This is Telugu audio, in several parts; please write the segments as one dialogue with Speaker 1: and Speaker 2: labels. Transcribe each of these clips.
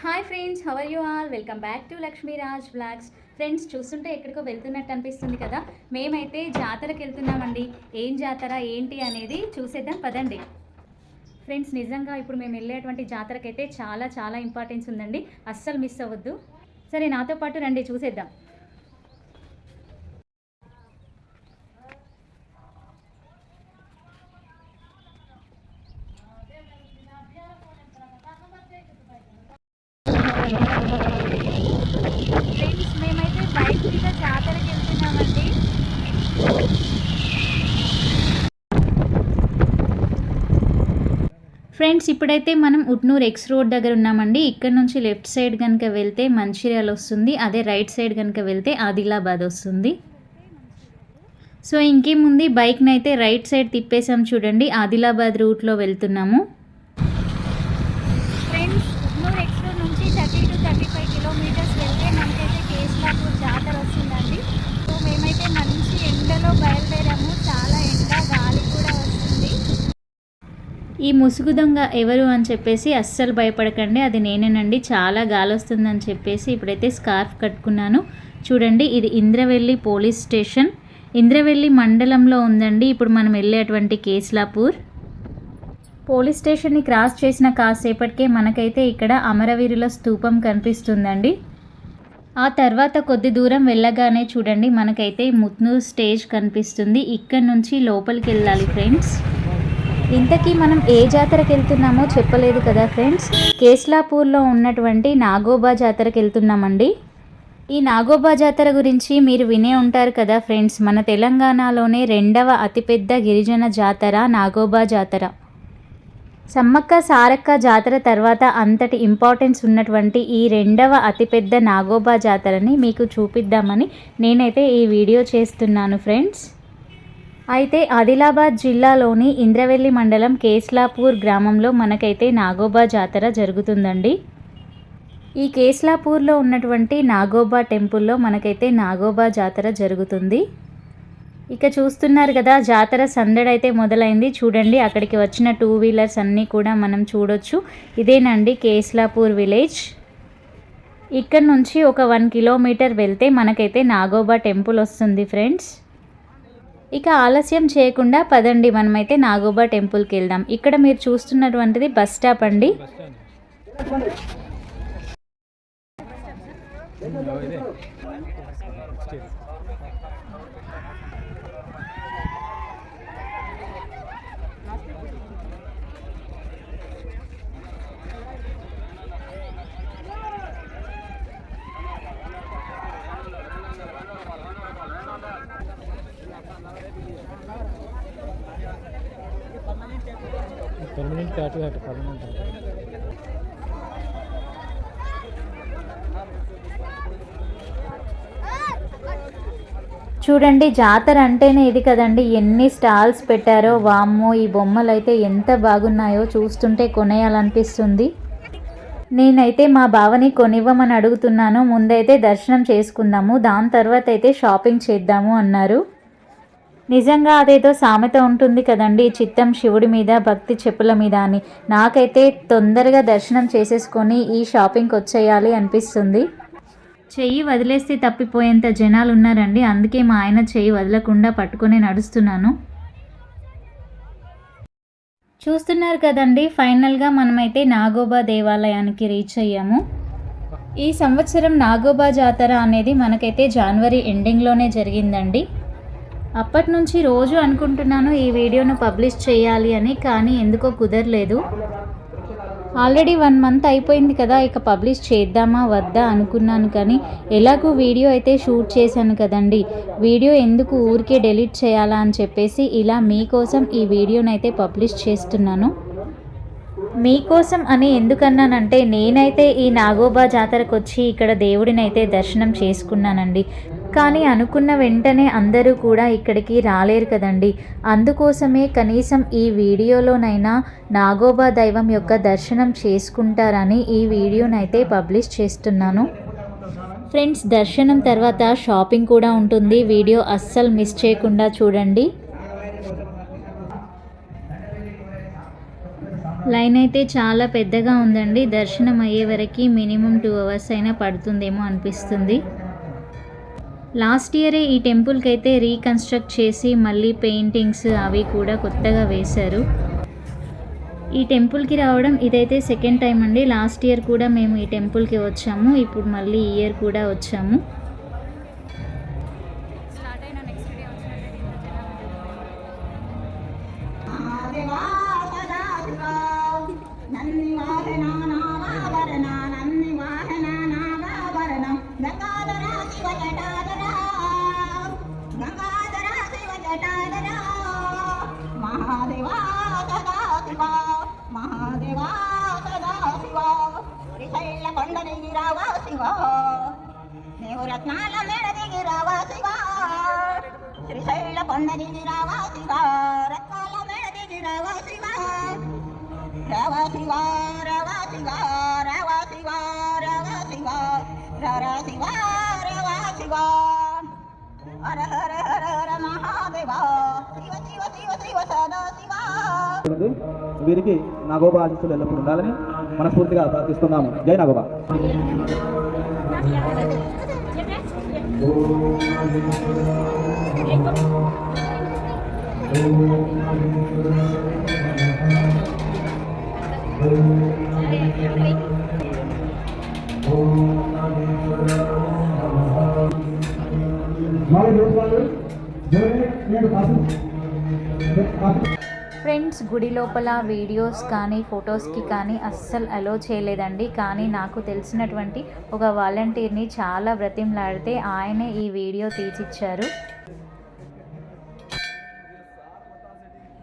Speaker 1: Hi friends how are you all welcome back to Lakshmiraj blogs friends చూస్తుంటే ఎక్కడికో వెళ్తున్నట్టు అనిపిస్తుంది కదా? మేమైతే జాతరకు వెళ్తున్నామండి. ఏం జాతర ఏంటి అనేది చూసేద్దాం పదండి. ఫ్రెండ్స్ నిజంగా ఇప్పుడు మేము వెళ్ళేటువంటి జాతరకైతే చాలా చాలా ఇంపార్టెన్స్ ఉందండి. అస్సలు మిస్ అవ్వద్దు. సరే నాతో పాటు రండి చూసేద్దాం ఫ్రెండ్స్ మేమైతే బైక్ మీద జాతరకి వెళ్తున్నామండి ఫ్రెండ్స్ ఇప్పుడైతే మనం ఉట్నూర్ ఎక్స్ రోడ్ దగ్గర ఉన్నామండి. ఇక్కడ నుంచి లెఫ్ట్ సైడ్ కనుక వెళ్తే మంచిర్యాల వస్తుంది. అదే రైట్ సైడ్ కనుక వెళ్తే ఆదిలాబాద్ వస్తుంది. సో ఇంకేముంది? బైక్ని అయితే రైట్ సైడ్ తిప్పేసాం చూడండి. ఆదిలాబాద్ రూట్లో వెళ్తున్నాము ఫ్రెండ్స్ ఉట్నూర్ ఎక్స్ రోడ్ నుంచి thirty to thirty five kilometres వెళ్తే మనకైతే కేసులాపూర్ జాతర వస్తుందండి సో మేమైతే మంచి ఎండలో బయలుదేరాము చాలా ఎండ గాలి కూడా వస్తుంది ఈ ముసుగు దొంగ ఎవరు అని చెప్పేసి అస్సలు భయపడకండి. అది నేనేనండి. చాలా గాలి వస్తుందని చెప్పేసి ఇప్పుడైతే స్కార్ఫ్ కట్టుకున్నాను. చూడండి ఇది ఇంద్రవెల్లి పోలీస్ స్టేషన్. ఇంద్రవెల్లి మండలంలో ఉందండి. ఇప్పుడు మనం వెళ్ళేటువంటి కేస్లాపూర్. పోలీస్ స్టేషన్ని క్రాస్ చేసిన కాసేపటికే మనకైతే ఇక్కడ అమరవీరుల స్తూపం కనిపిస్తుందండి. ఆ తర్వాత కొద్ది దూరం వెళ్ళగానే చూడండి మనకైతే ముత్నూర్ స్టేజ్ కనిపిస్తుంది. ఇక్కడ నుంచి లోపలికి వెళ్ళాలి ఫ్రెండ్స్. ఇంతకీ మనం ఏ జాతరకు వెళ్తున్నామో చెప్పలేదు కదా ఫ్రెండ్స్? కేస్లాపూర్లో ఉన్నటువంటి నాగోబా జాతరకి వెళ్తున్నామండి ఈ నాగోబా జాతర గురించి మీరు వినే ఉంటారు కదా ఫ్రెండ్స్? మన తెలంగాణలోనే రెండవ అతిపెద్ద గిరిజన జాతర నాగోబా జాతర. సమ్మక్క సారక్క జాతర తర్వాత అంతటి ఇంపార్టెన్స్ ఉన్నటువంటి ఈ రెండవ అతిపెద్ద నాగోబా జాతరని మీకు చూపిద్దామని నేనైతే ఈ వీడియో చేస్తున్నాను ఫ్రెండ్స్. అయితే ఆదిలాబాద్ జిల్లాలోని ఇంద్రవెల్లి మండలం కేస్లాపూర్ గ్రామంలో మనకైతే నాగోబా జాతర జరుగుతుందండి. ఈ కేస్లాపూర్లో ఉన్నటువంటి నాగోబా టెంపుల్లో మనకైతే నాగోబా జాతర జరుగుతుంది. ఇక చూస్తున్నారు కదా జాతర సందడైతే మొదలైంది. చూడండి అక్కడికి వచ్చిన టూ వీలర్స్ అన్నీ కూడా మనం చూడొచ్చు. ఇదేనండి కేస్లాపూర్ విలేజ్. ఇక్కడ నుంచి ఒక వన్ కిలోమీటర్ వెళ్తే మనకైతే నాగోబా టెంపుల్ వస్తుంది ఫ్రెండ్స్. ఇక ఆలస్యం చేయకుండా పదండి మనమైతే నాగోబా టెంపుల్కి వెళ్దాం. ఇక్కడ మీరు చూస్తున్నటువంటిది బస్ స్టాప్ అండి.
Speaker 2: పర్మనెంట్ కాటు కాటు పర్మనెంట్
Speaker 1: చూడండి జాతర అంటేనే ఇది కదండి. ఎన్ని స్టాల్స్ పెట్టారో వామ్మో ఈ బొమ్మలు అయితే ఎంత బాగున్నాయో చూస్తుంటే కొనేయాలనిపిస్తుంది. నేనైతే మా బావని కొనివ్వమని అడుగుతున్నాను. ముందైతే దర్శనం చేసుకుందాము. దాని తర్వాత అయితే షాపింగ్ చేద్దాము అన్నారు. నిజంగా అదేదో సామెత ఉంటుంది కదండి చిత్తం శివుడి మీద భక్తి చెప్పుల మీద అని. నాకైతే తొందరగా దర్శనం చేసేసుకొని ఈ షాపింగ్కి వచ్చేయాలి అనిపిస్తుంది. చెయ్యి వదిలేస్తే తప్పిపోయేంత జనాలు ఉన్నారండి అందుకే మా ఆయన చెయ్యి వదలకుండా పట్టుకొని నడుస్తున్నాను. చూస్తున్నారు కదండి ఫైనల్గా మనమైతే నాగోబా దేవాలయానికి రీచ్ అయ్యాము. ఈ సంవత్సరం నాగోబా జాతర అనేది మనకైతే జనవరి ఎండింగ్లోనే జరిగిందండి. అప్పటి నుంచి రోజు అనుకుంటున్నాను ఈ వీడియోను పబ్లిష్ చేయాలి అని కానీ ఎందుకో కుదరలేదు. ఆల్రెడీ వన్ మంత్ అయిపోయింది కదా ఇక పబ్లిష్ చేద్దామా వద్దా అనుకున్నాను కానీ ఎలాగూ వీడియో అయితే షూట్ చేశాను కదండి. వీడియో ఎందుకు ఊరికే డెలీట్ చేయాలా అని చెప్పేసి ఇలా మీకోసం ఈ వీడియోనైతే పబ్లిష్ చేస్తున్నాను. మీకోసం అని ఎందుకన్నానంటే నేనైతే ఈ నాగోబా జాతరకు వచ్చి ఇక్కడ దేవుడిని అయితే దర్శనం చేసుకున్నానండి. కానీ అనుకున్న వెంటనే అందరూ కూడా ఇక్కడికి రాలేరు కదండి. అందుకోసమే కనీసం ఈ వీడియోలోనైనా నాగోబా దైవం యొక్క దర్శనం చేసుకుంటారని ఈ వీడియోనైతే పబ్లిష్ చేస్తున్నాను. ఫ్రెండ్స్ దర్శనం తర్వాత షాపింగ్ కూడా ఉంటుంది. వీడియో అస్సలు మిస్ చేయకుండా చూడండి. లైన్ అయితే చాలా పెద్దగా ఉందండి. దర్శనం అయ్యే వరకు మినిమం టూ అవర్స్ అయినా పడుతుందేమో అనిపిస్తుంది. లాస్ట్ ఇయరే ఈ టెంపుల్కి అయితే రీకన్స్ట్రక్ట్ చేసి మళ్ళీ పెయింటింగ్స్ అవి కూడా కొత్తగా వేశారు. ఈ టెంపుల్కి రావడం ఇదైతే సెకండ్ టైం అండి. లాస్ట్ ఇయర్ కూడా మేము ఈ టెంపుల్కి వచ్చాము. ఇప్పుడు మళ్ళీ ఈ ఇయర్ కూడా వచ్చాము.
Speaker 3: ఉంది. వీరికి నాగోబా ఆశీస్సులు ఎల్లప్పుడూ ఉండాలని మనస్ఫూర్తిగా ప్రార్థిస్తున్నాము. జై నాగోబా.
Speaker 1: ఫ్రెండ్స్ గుడి లోపల వీడియోస్ కానీ ఫొటోస్కి కానీ అస్సలు అలో చేయలేదండి. కానీ నాకు తెలిసినటువంటి ఒక వాలంటీర్ని చాలా బ్రతిమలాడితే ఆయనే ఈ వీడియో తీసిచ్చారు.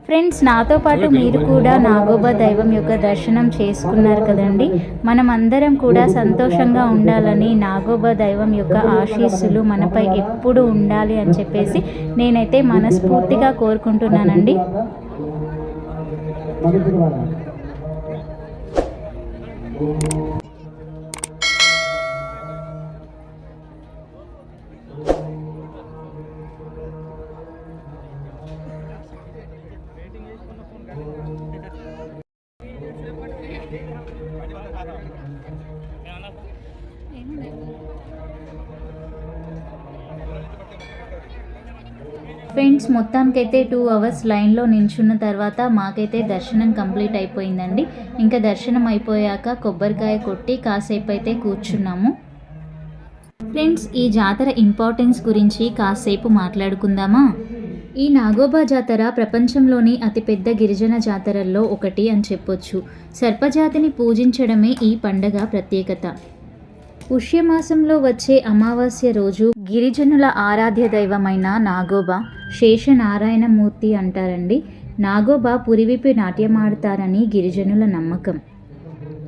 Speaker 1: ఫ్రెండ్స్ నాతో పాటు మీరు కూడా నాగోబా దైవం యొక్క దర్శనం చేసుకున్నారు కదండి. మనం అందరం కూడా సంతోషంగా ఉండాలని నాగోబా దైవం యొక్క ఆశీస్సులు మనపై ఎప్పుడు ఉండాలి అని చెప్పేసి నేనైతే మనస్ఫూర్తిగా కోరుకుంటున్నానండి. Makin ke mana? Thank you. Friends మొత్తానికైతే టూ అవర్స్ లైన్లో నించున్న తర్వాత మాకైతే దర్శనం కంప్లీట్ అయిపోయిందండి. ఇంకా దర్శనం అయిపోయాక కొబ్బరికాయ కొట్టి కాసేపు అయితే కూర్చున్నాము. ఫ్రెండ్స్ ఈ జాతర ఇంపార్టెన్స్ గురించి కాసేపు మాట్లాడుకుందామా? ఈ నాగోబా జాతర ప్రపంచంలోని అతిపెద్ద గిరిజన జాతరల్లో ఒకటి అని చెప్పొచ్చు. సర్పజాతిని పూజించడమే ఈ పండగ ప్రత్యేకత. పుష్యమాసంలో వచ్చే అమావాస్య రోజు గిరిజనుల ఆరాధ్య దైవమైన నాగోబా శేషనారాయణమూర్తి అంటారండి. నాగోబా పురివిపి నాట్యమాడతారని గిరిజనుల నమ్మకం.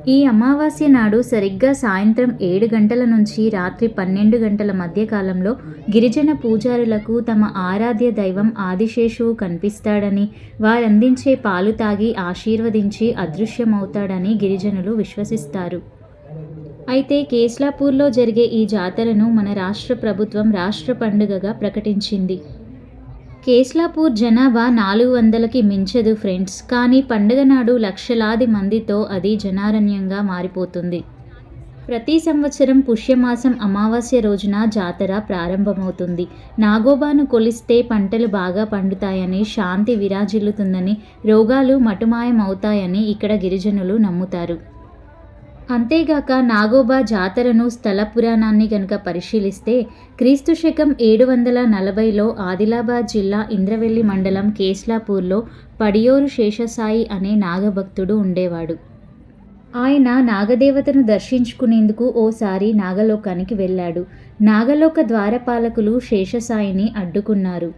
Speaker 1: ఈ అమావాస్య నాడు సరిగ్గా సాయంత్రం ఏడు గంటల నుంచి రాత్రి పన్నెండు గంటల మధ్య కాలంలో గిరిజన పూజారులకు తమ ఆరాధ్య దైవం ఆదిశేషువు కనిపిస్తాడని వారందించే పాలు తాగి ఆశీర్వదించి అదృశ్యమవుతాడని గిరిజనులు విశ్వసిస్తారు. అయితే కేస్లాపూర్లో జరిగే ఈ జాతరను మన రాష్ట్ర ప్రభుత్వం రాష్ట్ర పండుగగా ప్రకటించింది. కేస్లాపూర్ జనాభా నాలుగు వందలకి మించదు ఫ్రెండ్స్. కానీ పండుగ నాడు లక్షలాది మందితో అది జనారణ్యంగా మారిపోతుంది. ప్రతి సంవత్సరం పుష్యమాసం అమావాస్య రోజున జాతర ప్రారంభమవుతుంది. నాగోబాను కొలిస్తే పంటలు బాగా పండుతాయని శాంతి విరాజిల్లుతుందని రోగాలు మటుమాయం అవుతాయని ఇక్కడ గిరిజనులు నమ్ముతారు. అంతేగాక నాగోబా జాతరను స్థల పురాణాన్ని గనుక పరిశీలిస్తే క్రీస్తు శకం ఏడు వందల నలభైలో ఆదిలాబాద్ జిల్లా ఇంద్రవెల్లి మండలం కేస్లాపూర్లో పడియోరు శేషసాయి అనే నాగభక్తుడు ఉండేవాడు. ఆయన నాగదేవతను దర్శించుకునేందుకు ఓసారి నాగలోకానికి వెళ్ళాడు. నాగలోక ద్వారపాలకులు శేషసాయిని అడ్డుకున్నారు.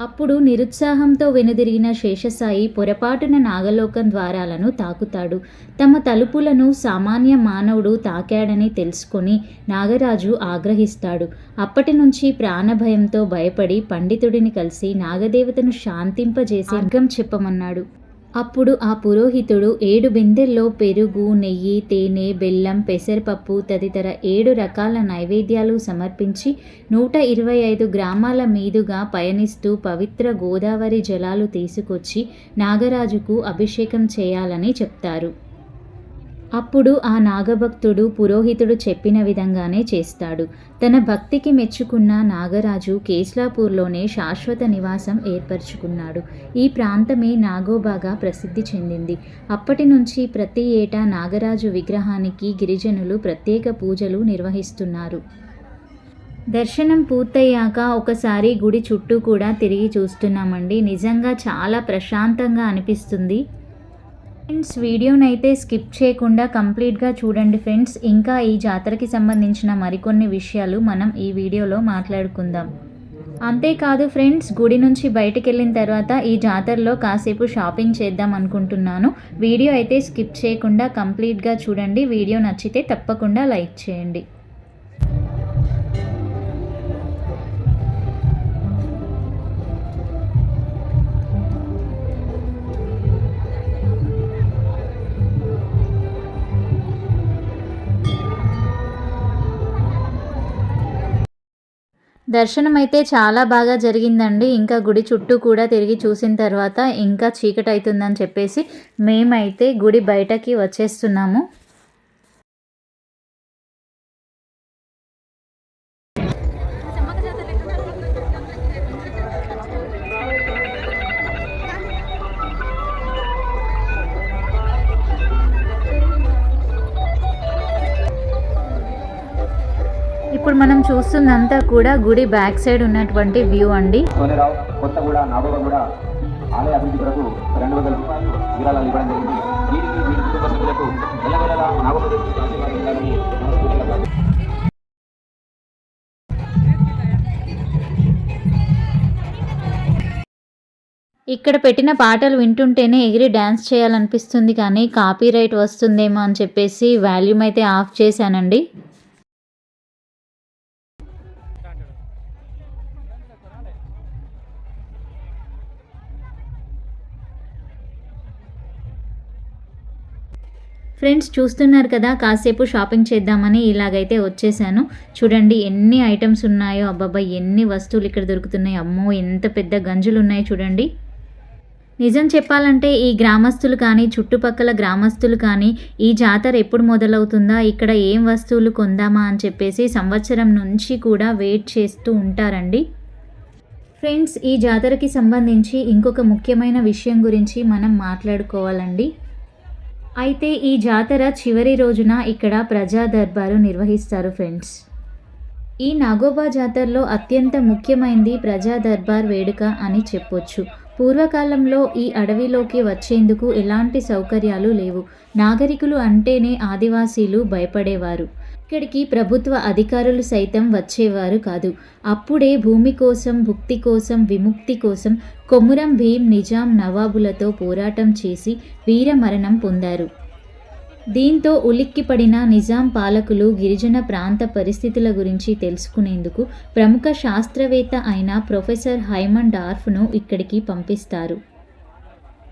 Speaker 1: అప్పుడు నిరుత్సాహంతో వెనుదిరిగిన శేషసాయి పొరపాటున నాగలోకం ద్వారాలను తాకుతాడు. తమ తలుపులను సామాన్య మానవుడు తాకాడని తెలుసుకొని నాగరాజు ఆగ్రహిస్తాడు. అప్పటి నుంచి ప్రాణభయంతో భయపడి పండితుడిని కలిసి నాగదేవతను శాంతింపజేసి అర్గం చెప్పమన్నాడు. అప్పుడు ఆ పురోహితుడు ఏడు బిందెల్లో పెరుగు నెయ్యి తేనె బెల్లం పెసరపప్పు తదితర ఏడు రకాల నైవేద్యాలు సమర్పించి నూట ఇరవై ఐదు గ్రామాల మీదుగా పయనిస్తూ పవిత్ర గోదావరి జలాలు తీసుకొచ్చి నాగరాజుకు అభిషేకం చేయాలని చెప్తారు. అప్పుడు ఆ నాగభక్తుడు పురోహితుడు చెప్పిన విధంగానే చేస్తాడు. తన భక్తికి మెచ్చుకున్న నాగరాజు కేస్లాపూర్లోనే శాశ్వత నివాసం ఏర్పరచుకున్నాడు. ఈ ప్రాంతమే నాగోబాగా ప్రసిద్ధి చెందింది. అప్పటి నుంచి ప్రతి ఏటా నాగరాజు విగ్రహానికి గిరిజనులు ప్రత్యేక పూజలు నిర్వహిస్తున్నారు. దర్శనం పూర్తయ్యాక ఒకసారి గుడి చుట్టూ కూడా తిరిగి చూస్తున్నామండి. నిజంగా చాలా ప్రశాంతంగా అనిపిస్తుంది. ఫ్రెండ్స్ వీడియోనైతే స్కిప్ చేయకుండా కంప్లీట్గా చూడండి ఫ్రెండ్స్. ఇంకా ఈ జాతరకి సంబంధించిన మరికొన్ని విషయాలు మనం ఈ వీడియోలో మాట్లాడుకుందాం. అంతేకాదు ఫ్రెండ్స్ గుడి నుంచి బయటికి వెళ్ళిన తర్వాత ఈ జాతరలో కాసేపు షాపింగ్ చేద్దాం అనుకుంటున్నాను. వీడియో అయితే స్కిప్ చేయకుండా కంప్లీట్గా చూడండి. వీడియో నచ్చితే తప్పకుండా లైక్ చేయండి. దర్శనం అయితే చాలా బాగా జరిగిందండి. ఇంకా గుడి చుట్టూ కూడా తిరిగి చూసిన తర్వాత ఇంకా చీకటి అవుతుందని చెప్పేసి మేమైతే గుడి బయటకి వచ్చేస్తున్నాము. చూస్తుందంతా కూడా గుడి బ్యాక్ సైడ్ ఉన్నటువంటి వ్యూ అండి.
Speaker 4: సోనేరావు కొత్తగూడ నాగోబగూడ ఆలయ అభివృద్ధి కొరకు రెండు వందల రూపాయలు విరాళాలు ఇవ్వడం జరిగింది. వీరికి వీరి కుటుంబ సభ్యులకు ఎల్లవేళలా నాగోబగూడ ఆశీర్వాదం ఉండాలని మనస్ఫూర్తిగా ప్రార్థిస్తున్నాను.
Speaker 1: ఇక్కడ పెట్టిన పాటలు వింటుంటేనే ఎగిరి డ్యాన్స్ చేయాలనిపిస్తుంది కానీ కాపీ రైట్ వస్తుందేమో అని చెప్పేసి వాల్యూమ్ అయితే ఆఫ్ చేశానండి. ఫ్రెండ్స్ చూస్తున్నారు కదా కాసేపు షాపింగ్ చేద్దామని ఇలాగైతే వచ్చేసాను. చూడండి ఎన్ని ఐటమ్స్ ఉన్నాయో అబ్బాబా ఎన్ని వస్తువులు ఇక్కడ దొరుకుతున్నాయి. అమ్మో ఎంత పెద్ద గంజులు ఉన్నాయి చూడండి. నిజం చెప్పాలంటే ఈ గ్రామస్తులు కానీ చుట్టుపక్కల గ్రామస్తులు కానీ ఈ జాతర ఎప్పుడు మొదలవుతుందా ఇక్కడ ఏం వస్తువులు కొందామా అని చెప్పేసి సంవత్సరం నుంచి కూడా వెయిట్ చేస్తూ ఉంటారండి. ఫ్రెండ్స్ ఈ జాతరకి సంబంధించి ఇంకొక ముఖ్యమైన విషయం గురించి మనం మాట్లాడుకోవాలండి. అయితే ఈ జాతర చివరి రోజున ఇక్కడ ప్రజా దర్బారు నిర్వహిస్తారు ఫ్రెండ్స్. ఈ నాగోబా జాతరలో అత్యంత ముఖ్యమైనది ప్రజా దర్బార్ వేడుక అని చెప్పొచ్చు. పూర్వకాలంలో ఈ అడవిలోకి వచ్చేందుకు ఎలాంటి సౌకర్యాలు లేవు. నాగరికులు అంటేనే ఆదివాసీలు భయపడేవారు. ఇక్కడికి ప్రభుత్వ అధికారులు సైతం వచ్చేవారు కాదు. అప్పుడే భూమి కోసం భుక్తి కోసం విముక్తి కోసం కొమురం భీం నిజాం నవాబులతో పోరాటం చేసి వీరమరణం పొందారు. దీంతో ఉలిక్కిపడిన నిజాం పాలకులు గిరిజన ప్రాంత పరిస్థితుల గురించి తెలుసుకునేందుకు ప్రముఖ శాస్త్రవేత్త అయిన ప్రొఫెసర్ హైమన్ డార్ఫ్ను ఇక్కడికి పంపిస్తారు.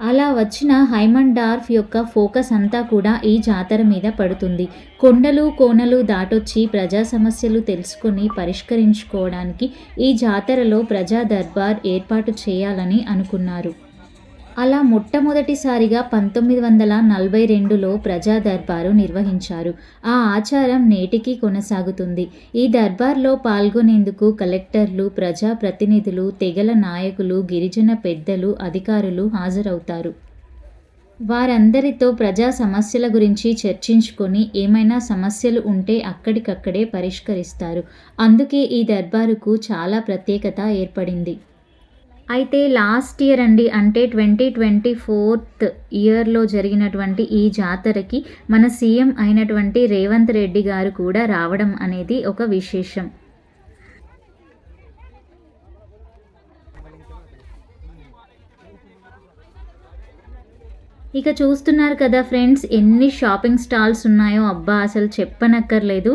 Speaker 1: అలా వచ్చిన హైమన్ డార్ఫ్ యొక్క ఫోకస్ అంతా కూడా ఈ జాతర మీద పడుతుంది. కొండలు కోనలు దాటొచ్చి ప్రజా సమస్యలు తెలుసుకొని పరిష్కరించుకోవడానికి ఈ జాతరలో ప్రజా దర్బార్ ఏర్పాటు చేయాలని అనుకున్నారు. అలా మొట్టమొదటిసారిగా పంతొమ్మిది వందల నలభై రెండులో ప్రజా దర్బారు నిర్వహించారు. ఆ ఆచారం నేటికి కొనసాగుతుంది. ఈ దర్బార్లో పాల్గొనేందుకు కలెక్టర్లు ప్రజా ప్రతినిధులు తెగల నాయకులు గిరిజన పెద్దలు అధికారులు హాజరవుతారు. వారందరితో ప్రజా సమస్యల గురించి చర్చించుకొని ఏమైనా సమస్యలు ఉంటే అక్కడికక్కడే పరిష్కరిస్తారు. అందుకే ఈ దర్బారుకు చాలా ప్రత్యేకత ఏర్పడింది. అయితే లాస్ట్ ఇయర్ అండి అంటే ట్వంటీ ట్వంటీ ఫోర్త్ ఇయర్లో జరిగినటువంటి ఈ జాతరకి మన సీఎం అయినటువంటి రేవంత్ రెడ్డి గారు కూడా రావడం అనేది ఒక విశేషం. ఇక చూస్తున్నారు కదా ఫ్రెండ్స్ ఎన్ని షాపింగ్ స్టాల్స్ ఉన్నాయో అబ్బా అసలు చెప్పనక్కర్లేదు.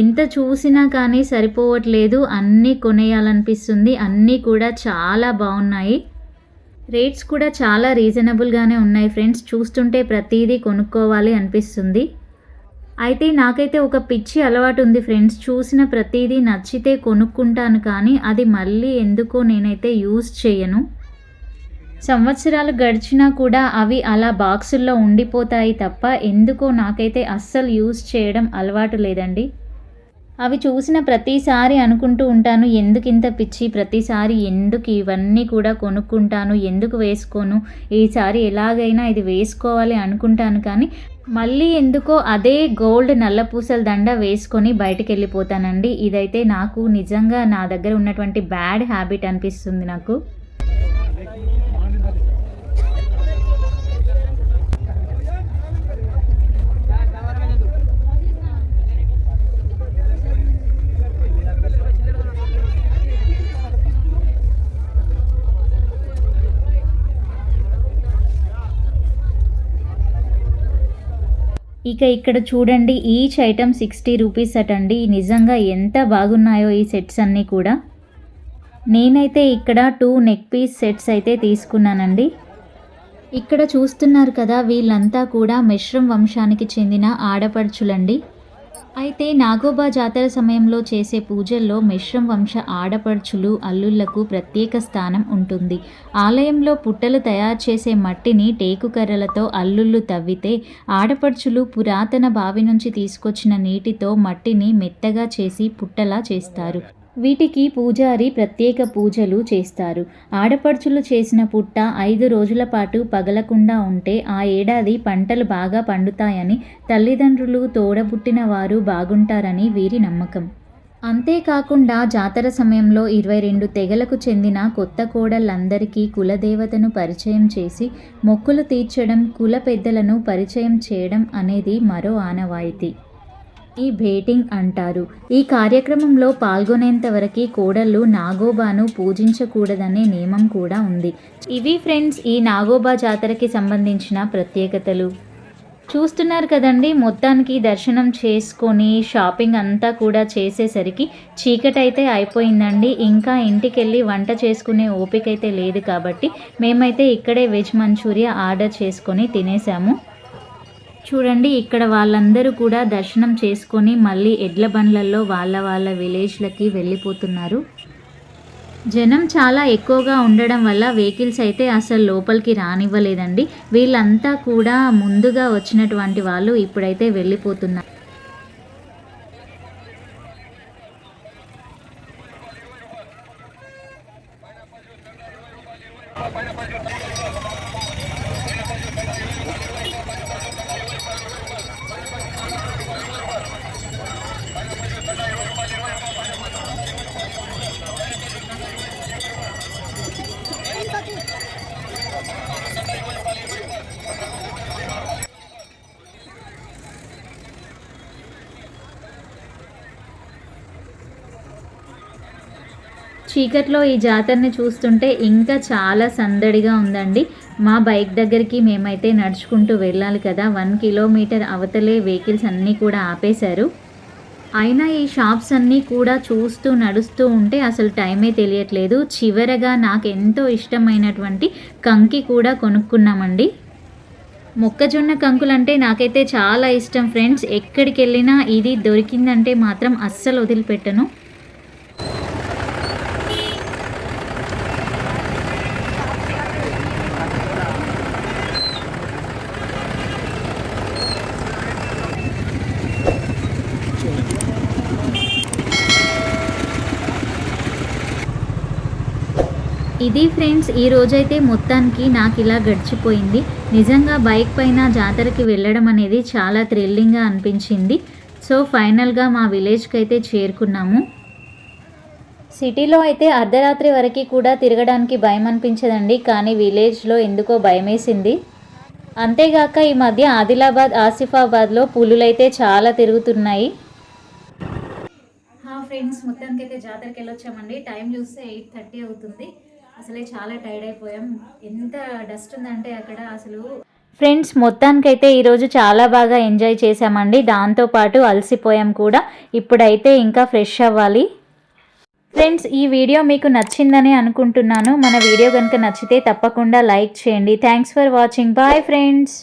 Speaker 1: ఎంత చూసినా కానీ సరిపోవట్లేదు. అన్నీ కొనేయాలనిపిస్తుంది. అన్నీ కూడా చాలా బాగున్నాయి. రేట్స్ కూడా చాలా రీజనబుల్గానే ఉన్నాయి ఫ్రెండ్స్. చూస్తుంటే ప్రతిదీ కొనుక్కోవాలి అనిపిస్తుంది. అయితే నాకైతే ఒక పిచ్చి అలవాటు ఉంది ఫ్రెండ్స్. చూసిన ప్రతిదీ నచ్చితే కొనుక్కుంటాను కానీ అది మళ్ళీ ఎందుకో నేనైతే యూజ్ చేయను. సంవత్సరాలు గడిచినా కూడా అవి అలా బాక్సుల్లో ఉండిపోతాయి తప్ప ఎందుకో నాకైతే అస్సలు యూజ్ చేయడం అలవాటు లేదండి. అవి చూసిన ప్రతిసారి అనుకుంటూ ఉంటాను ఎందుకు ఇంత పిచ్చి? ప్రతిసారి ఎందుకు ఇవన్నీ కూడా కొనుక్కుంటాను? ఎందుకు వేసుకోను? ఈసారి ఎలాగైనా ఇది వేసుకోవాలి అనుకుంటాను కానీ మళ్ళీ ఎందుకో అదే గోల్డ్ నల్లపూసల దండ వేసుకొని బయటికి వెళ్ళిపోతానండి ఇదైతే నాకు నిజంగా నా దగ్గర ఉన్నటువంటి బ్యాడ్ హ్యాబిట్ అనిపిస్తుంది నాకు. ఇక ఇక్కడ చూడండి ఈచ్ ఐటమ్ సిక్స్టీ రూపీస్ అటండి. నిజంగా ఎంత బాగున్నాయో ఈ సెట్స్ అన్నీ కూడా. నేనైతే ఇక్కడ టూ నెక్ పీస్ సెట్స్ అయితే తీసుకున్నానండి. ఇక్కడ చూస్తున్నారు కదా వీళ్ళంతా కూడా మిశ్రం వంశానికి చెందిన ఆడపడుచులండి. అయితే నాగోబా జాతర సమయంలో చేసే పూజల్లో మిశ్రం వంశ ఆడపడుచులు అల్లుళ్ళకు ప్రత్యేక స్థానం ఉంటుంది. ఆలయంలో పుట్టలు తయారు చేసే మట్టిని టేకు కర్రలతో అల్లుళ్ళు తవ్వితే ఆడపడుచులు పురాతన బావి నుంచి తీసుకొచ్చిన నీటితో మట్టిని మెత్తగా చేసి పుట్టలా చేస్తారు. వీటికి పూజారి ప్రత్యేక పూజలు చేస్తారు. ఆడపడుచులు చేసిన పుట్ట ఐదు రోజుల పాటు పగలకుండా ఉంటే ఆ ఏడాది పంటలు బాగా పండుతాయని తల్లిదండ్రులు తోడబుట్టిన వారు బాగుంటారని వీరి నమ్మకం. అంతేకాకుండా జాతర సమయంలో ఇరవై రెండు తెగలకు చెందిన కొత్త కోడళ్ళందరికీ కులదేవతను పరిచయం చేసి మొక్కులు తీర్చడం కుల పెద్దలను పరిచయం చేయడం అనేది మరో ఆనవాయితీ. ఈ భేటింగ్ అంటారు. ఈ కార్యక్రమంలో పాల్గొనేంత వరకు కోడళ్ళు నాగోబాను పూజించకూడదనే నియమం కూడా ఉంది. ఇవి ఫ్రెండ్స్ ఈ నాగోబా జాతరకి సంబంధించిన ప్రత్యేకతలు. చూస్తున్నారు కదండి మొత్తానికి దర్శనం చేసుకొని షాపింగ్ అంతా కూడా చేసేసరికి చీకటి అయితే అయిపోయిందండి. ఇంకా ఇంటికి వెళ్ళి వంట చేసుకునే ఓపిక అయితే లేదు కాబట్టి మేమైతే ఇక్కడే వెజ్ మంచూరియా ఆర్డర్ చేసుకొని తినేసాము. చూడండి ఇక్కడ వాళ్ళందరూ కూడా దర్శనం చేసుకొని మళ్ళీ ఎడ్ల బండ్లలో వాళ్ళ వాళ్ళ విలేజ్లకి వెళ్ళిపోతున్నారు. జనం చాలా ఎక్కువగా ఉండడం వల్ల వెహికల్స్ అయితే అసలు లోపలికి రానివ్వలేదండి. వీళ్ళంతా కూడా ముందుగా వచ్చినటువంటి వాళ్ళు ఇప్పుడైతే వెళ్ళిపోతున్నారు. చీకట్లో ఈ జాతరని చూస్తుంటే ఇంకా చాలా సందడిగా ఉందండి. మా బైక్ దగ్గరికి మేమైతే నడుచుకుంటూ వెళ్ళాలి కదా. వన్ కిలోమీటర్ అవతలే వెహికల్స్ అన్నీ కూడా ఆపేశారు. అయినా ఈ షాప్స్ అన్నీ కూడా చూస్తూ నడుస్తూ ఉంటే అసలు టైమే తెలియట్లేదు. చివరగా నాకు ఎంతో ఇష్టమైనటువంటి కంకి కూడా కొనుక్కున్నామండి. మొక్కజొన్న కంకులంటే నాకైతే చాలా ఇష్టం ఫ్రెండ్స్. ఎక్కడికి వెళ్ళినా ఇది దొరికిందంటే మాత్రం అస్సలు వదిలిపెట్టను. ఇది ఫ్రెండ్స్ ఈ రోజైతే మొత్తానికి నాకు ఇలా గడిచిపోయింది. నిజంగా బైక్ పైన జాతరకి వెళ్ళడం అనేది చాలా థ్రిల్లింగ్గా అనిపించింది. సో ఫైనల్గా మా విలేజ్కి అయితే చేరుకున్నాము. సిటీలో అయితే అర్ధరాత్రి వరకు కూడా తిరగడానికి భయం అనిపించదండి కానీ విలేజ్లో ఎందుకో భయమేసింది. అంతేగాక ఈ మధ్య ఆదిలాబాద్ ఆసిఫాబాద్లో పులులైతే చాలా తిరుగుతున్నాయి. ఫ్రెండ్స్ మొత్తానికి అయితే జాతరకి వెళ్ళొచ్చామండి. టైం చూస్తే ఎయిట్ థర్టీ అవుతుంది. అసలే చాలా టైర్డ్ అయిపోయాం. ఎంత డస్ట్ ఉందంటే అక్కడ అసలు. ఫ్రెండ్స్ మొత్తానికైతే ఈరోజు చాలా బాగా ఎంజాయ్ చేశామండి. దాంతోపాటు అలసిపోయాం కూడా. ఇప్పుడైతే ఇంకా ఫ్రెష్ అవ్వాలి. ఫ్రెండ్స్ ఈ వీడియో మీకు నచ్చిందని అనుకుంటున్నాను. మన వీడియో కనుక నచ్చితే తప్పకుండా లైక్ చేయండి. Thanks for watching. Bye friends.